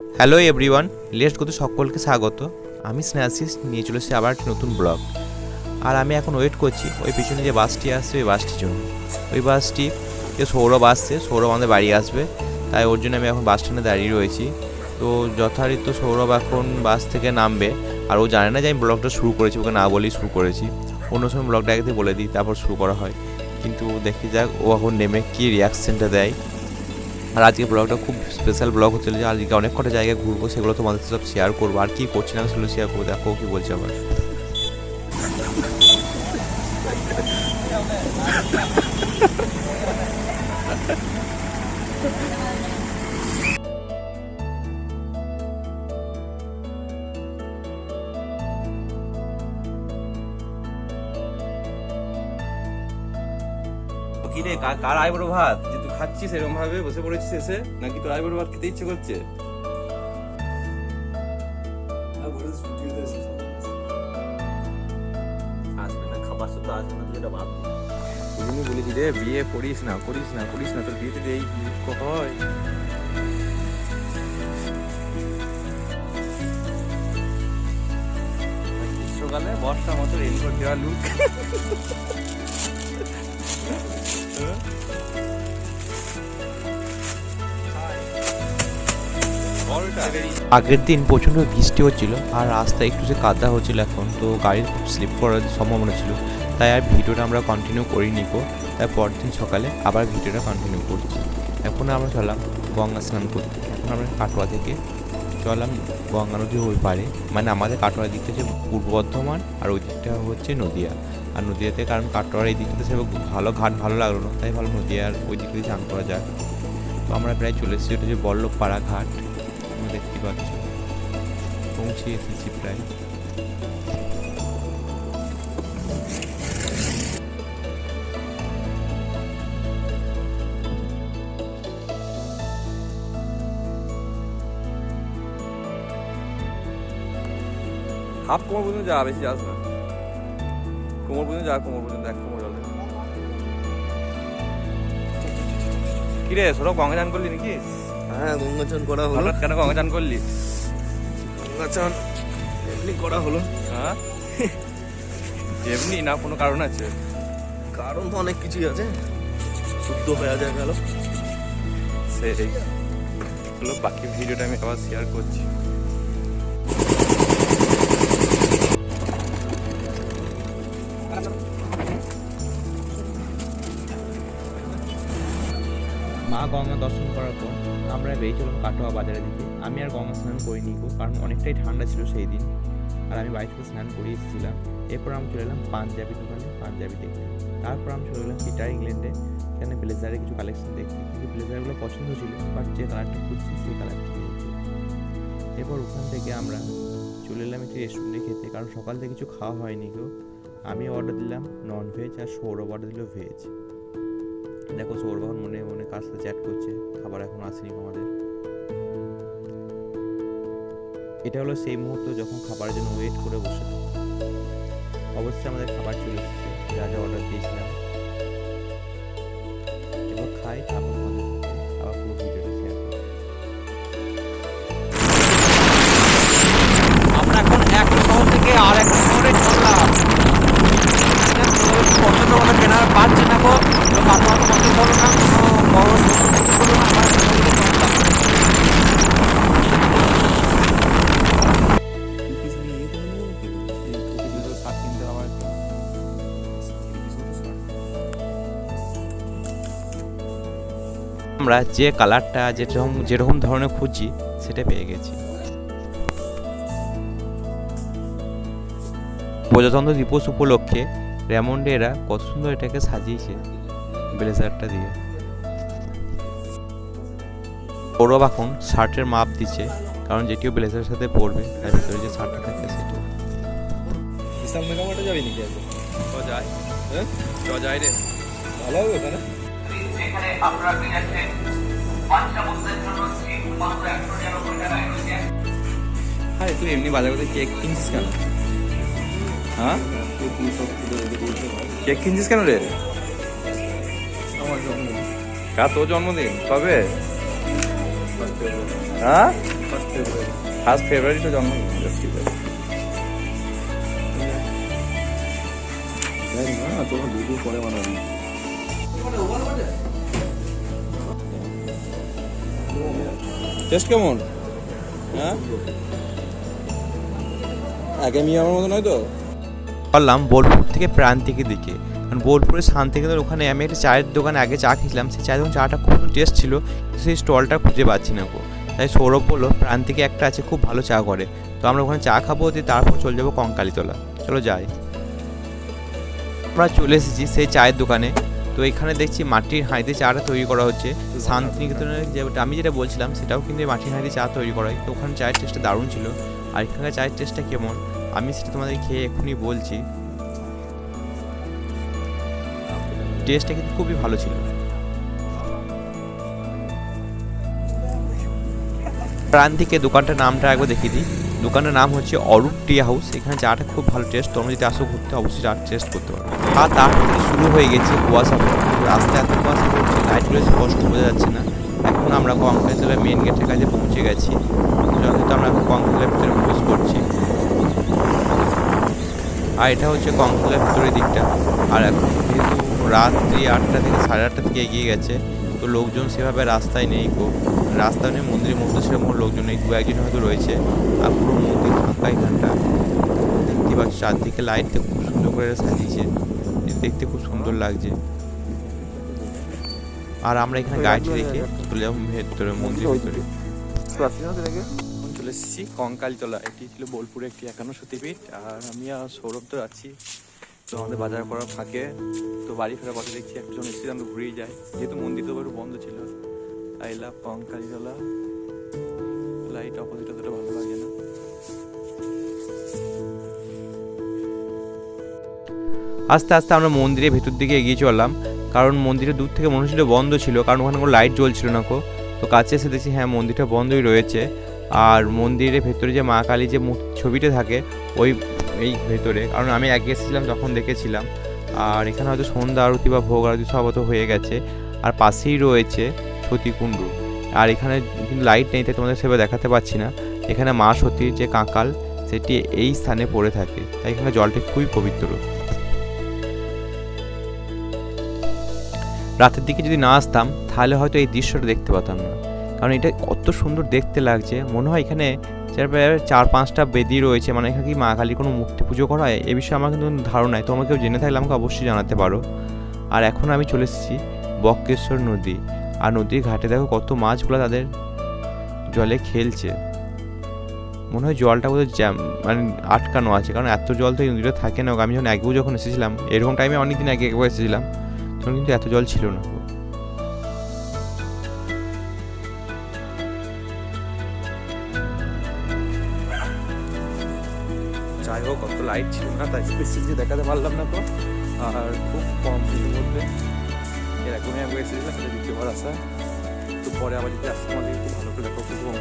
Hello everyone least গত সকলকে স্বাগত। আমি স্নেহাশিস, নিয়ে চলেছি আবার একটি নতুন ব্লগ। আর আমি এখন ওয়েট করছি, ওই পিছনে যে বাসটি আসছে, ওই বাসটির জন্য। ওই বাসটি যে সৌরভ আসছে, সৌরভ আমাদের বাড়ি আসবে। তাই ওর জন্য আমি এখন বাস স্ট্যান্ডে দাঁড়িয়ে রয়েছি। তো যথারীতি সৌরভ এখন বাস থেকে নামবে। আর ও জানে না যে আমি ব্লগটা শুরু করেছি, ওকে না বলেই শুরু করেছি। অন্য সময় ব্লগটা আগে বলে দিই, তারপর শুরু করা হয়। কিন্তু দেখি যাক, ও এখন নেমে কী রিয়াকশনটা দেয়। আর আজকে ব্লগটা খুব স্পেশাল ব্লগ হচ্ছে যে আজকে অনেক কটা জায়গায় ঘুরবো, সেগুলো তোমাদের সব শেয়ার করব। আর কি করছি না সেগুলো শেয়ার করব, দেখো কি বলছে আবার। কিরে কার আইবড় ভাত? খাচ্ছিস এরকম ভাবে বসে পড়েছিস এসে নাকি তোর আইবড় ভাত খেতে ইচ্ছে করছে? আসবে না খাবার সাথে আসবে না এটা ভাব। তুমি বলেছি রে বিয়ে করিস না করিস না করিস না তোর বিয়েতে এই হয়। গ্রীষ্মকালে বর্ষার মতো রেনকোট দেওয়া লুক আগের দিন প্রচণ্ড বৃষ্টি হচ্ছিল আর রাস্তা একটু যে কাদা হচ্ছিল এখন, তো গাড়ির স্লিপ করার সম্ভাবনা ছিল। তাই আর ভিডিওটা আমরা কন্টিনিউ করিনি কো তাই পরের দিন সকালে আবার ভিডিওটা কন্টিনিউ করছি। এখন আমরা চলাম গঙ্গা স্নান করতে। এখন আমরা কাটোয়া থেকে চললাম গঙ্গা নদীর ওই পারে মানে আমাদের কাটোয়ার দিকটা হচ্ছে পূর্ব বর্ধমান আর ওই দিকটা হচ্ছে নদিয়া। আর নদিয়াতে কারণ কাটোয়ার এই দিকটাতে সেরকম ভালো ঘাট ভালো লাগল না। তাই ভালো নদিয়ার ওই দিক দিয়ে চান করা যাক। তো আমরা প্রায় চলে এসেছি, ওটা যে বল্লভপাড়া ঘাট। দেখতে পাচ্ছ পৌঁছে এসেছি প্রায়। হাফ কোমর পর্যন্ত যা, বেশি যাস না। কোমর পর্যন্ত যা, কোমর পর্যন্ত এক কোমর জলে। কিরে সৌরভ গঙ্গা চান করলি নাকি? হ্যাঁ গঙ্গাচন করা হলো। হঠাৎ কেন গঙ্গা করলি? গঙ্গাচন এমনি করা হলো। হ্যাঁ? এমনি না কোনো কারণ আছে? কারণ তো অনেক কিছুই আছে। শুদ্ধ হয়ে যায় গেল। সেই। হলো বাকি ভিডিওটা আমি আবার শেয়ার করছি। মা গঙ্গা দর্শন করার পর আমরা বেরিয়েছিলাম কাটোয়া বাজারের দিকে। আমি আর গঙ্গা স্নান করিনি গো, কারণ অনেকটাই ঠান্ডা ছিল সেই দিন আর আমি বাড়ি থেকে স্নান করে এসেছিলাম। এরপর আমি চলে এলাম পাঞ্জাবি দোকানে, পাঞ্জাবি দেখতে। তারপর আমি চলে এলাম পিটার ইংল্যান্ডে সেখানে ব্লেজারের কিছু কালেকশন দেখতে। কিন্তু ব্লেজারগুলো পছন্দ ছিল বাট যে কালারটা খুঁজছি সেই কালারটা এরপর ওখান থেকে আমরা চলে এলাম একটি রেস্টুরেন্টে খেতে, কারণ সকাল থেকে কিছু খাওয়া হয়নি গো। আমি অর্ডার দিলাম নন ভেজ আর সৌরভ অর্ডার দিল ভেজ দেখো সৌরভ মনে মনে কার সাথে চ্যাট করছে, খাবার এখন আসেনি আমাদের। এটা হলো সেই মুহূর্ত যখন খাবারের জন্য ওয়েট করে বসে অবশ্যই আমাদের খাবার চলে এসেছে, যা যা অর্ডার দিয়েছিলাম। এবার খাই, তারপর আমাদের আমরা যে কালারটা যেরকম যেরকম ধরনের খুঁজছি সেটা পেয়ে গেছি। প্রজাতন্ত্র দিবস উপলক্ষে রেমন্ডে এরা কত সুন্দর এটাকে সাজিয়েছে ব্লেজারটা দিয়ে। সৌরভ এখন শার্টের মাপ দিচ্ছে কারণ যেটিও ব্লেজারের সাথে পরবে তার ভিতরে যে শার্টটা থাকে সেটা। বিশাল মেগামার্টে যাবি নাকি আজকে? চ যাই। হ্যাঁ? চ রে। ভালো হবে ওখানে। হ্যাঁ তুই এমনি বাজার করতে কেক কিনছিস কেন? হ্যাঁ? কেক কিনছিস কেন রে? আমার জন্য কার তোর জন্মদিন? কবে? হ্যাঁ? ফার্স্ট ফেব্রুয়ারি তো জন্মদিন ঠিক আছে না তোমার দুদিন পরে বানাবি। টেস্ট কেমন? হ্যাঁ? আগে মিয়া আমার মতো নয় তো? পারলাম বোলপুর থেকে প্রান্তিকের দিকে। কারণ বোলপুরের শান্তিকেতন ওখানে আমি একটা চায়ের দোকানে আগে চা খেয়েছিলাম। সেই চায়ের দোকান চাটা খুব টেস্ট ছিল সেই স্টলটা খুঁজে পাচ্ছি না গো। তাই সৌরভ বলল, প্রান্তিকে একটা আছে, খুব ভালো চা করে। তো আমরা ওখানে চা খাব, দিয়ে তারপর চলে যাব কঙ্কালীতলা। চলো যাই। আমরা চলে এসেছি সেই চায়ের দোকানে। তো এখানে দেখছি মাটির হাঁড়িতে চাটা তৈরি করা হচ্ছে। শান্তিনিকেতনের যেটা আমি যেটা বলছিলাম, সেটাও কিন্তু মাটির হাঁড়িতে চা তৈরি করা হয় তো ওখানে চায়ের টেস্টটা দারুণ ছিল। আর এখানকার চায়ের টেস্টটা কেমন, আমি সেটা তোমাদের খেয়ে এক্ষুনি বলছি। টেস্টটা কিন্তু খুবই ভালো ছিল। প্রান্তিকে দোকানটার নামটা একবার দেখিয়ে দিই। দোকানটার নাম হচ্ছে অরূপ টি হাউস। এখানে চাটা খুব ভালো টেস্ট তোমরা যদি আসো ঘুরতে, অবশ্যই চা টেস্ট করতে পারো আর তার থেকে শুরু হয়ে গেছে কুয়াশা। রাস্তায় এত কুয়াশা পড়ছে লাইটগুলো স্পষ্ট বোঝা যাচ্ছে না। এখন আমরা কংক্রিটের মেন গেটের কাছে পৌঁছে গেছি। যথাযথ আমরা এখন কংক্রিটের ভিতরে প্রবেশ করছি। আর এটা হচ্ছে কংক্রিটের ভিতরের দিকটা। আর এখন যেহেতু রাত্রি আটটা থেকে সাড়ে আটটা থেকে এগিয়ে গেছে তো লোকজন সেভাবে রাস্তায় নেই গো। রাস্তা নেই মন্দিরের মধ্যে সেরকম লোকজন নেই দু একজন হয়তো রয়েছে আর পুরো মন্দির ফাঁকা এখানটা দেখতে পাচ্ছ চারদিকে লাইট দিয়ে খুব সুন্দর করে সাজিয়েছে। দেখতে খুব সুন্দর লাগছে। আর আমরা এখানে গাড়িটি রেখে চলে যাব ভেতরে মন্দিরের ভিতরে। চলে এসেছি কঙ্কালতলা। এটি ছিল বোলপুরে একটি একান্ন সতীপীঠ আর আমি আর সৌরভ তো আছি। তো আমাদের বাজার করার ফাঁকে তো বাড়ি ফেরার পথে দেখছি একজন এসেছিলাম তো ঘুরেই যায়। যেহেতু মন্দির তো একটু বন্ধ ছিল। I love Kankaltala light opposite অতটা ভালো লাগে না। আস্তে আস্তে আমরা মন্দিরের ভেতর দিকে এগিয়ে চললাম। কারণ মন্দিরের দূর থেকে মনে হচ্ছিল বন্ধ ছিল, কারণ ওখানে কোনো লাইট জ্বলছিল না কো। তো কাছে এসে দেখছি হ্যাঁ মন্দিরটা বন্ধই রয়েছে। আর মন্দিরের ভেতরে যে মা কালী যে ছবিটা থাকে, ওই এই ভেতরে। কারণ আমি আগে এসেছিলাম তখন দেখেছিলাম। আর এখানে হয়তো সন্ধ্যা আরতি বা ভোগ আরতি সব হয়তো হয়ে গেছে। আর পাশেই রয়েছে সতীকুণ্ড আর এখানে কিন্তু লাইট নেই, তাই তোমাদের সেভাবে দেখাতে পাচ্ছি না। এখানে মা সতীর যে কাঁকাল, সেটি এই স্থানে পড়ে থাকে। তাই এখানে জলটি খুবই পবিত্র। রাতের দিকে যদি না আসতাম, তাহলে হয়তো এই দৃশ্যটা দেখতে পেতাম না। কারণ এটা কত সুন্দর দেখতে লাগছে। মনে হয় এখানে চার- চার পাঁচটা বেদি রয়েছে মানে এখানে কি মা কালীর কোনো মূর্তি পুজো করা হয়? এ বিষয়ে আমার কিন্তু ধারণা নেই। তোমরা জেনে থাকলে আমাকে অবশ্যই জানাতে পারো। আর এখন আমি চলে এসেছি বক্রেশ্বর নদী। আর নদীর ঘাটে দেখো কত মাছগুলো তাদের জলে খেলছে। মনে হয় জলটা বোধহয় জ্যাম মানে আটকানো আছে। কারণ এত জল তো এই নদীটা থাকে না। আমি যখন আগেও যখন এসেছিলাম, এরকম টাইমে অনেক দিন আগে একবার এসেছিলাম, তখন কিন্তু এত জল ছিল না। লাইট ছিল না, তাই যে দেখাতে পারলাম না তো। আর খুব কম ভিড়ের মধ্যে। এরকমই আমি এসেছিলাম সেটা দ্বিতীয়বার আসা তো পরে আবার যদি আসতে আমাদের একটু ভালো করে দেখো, খুব কম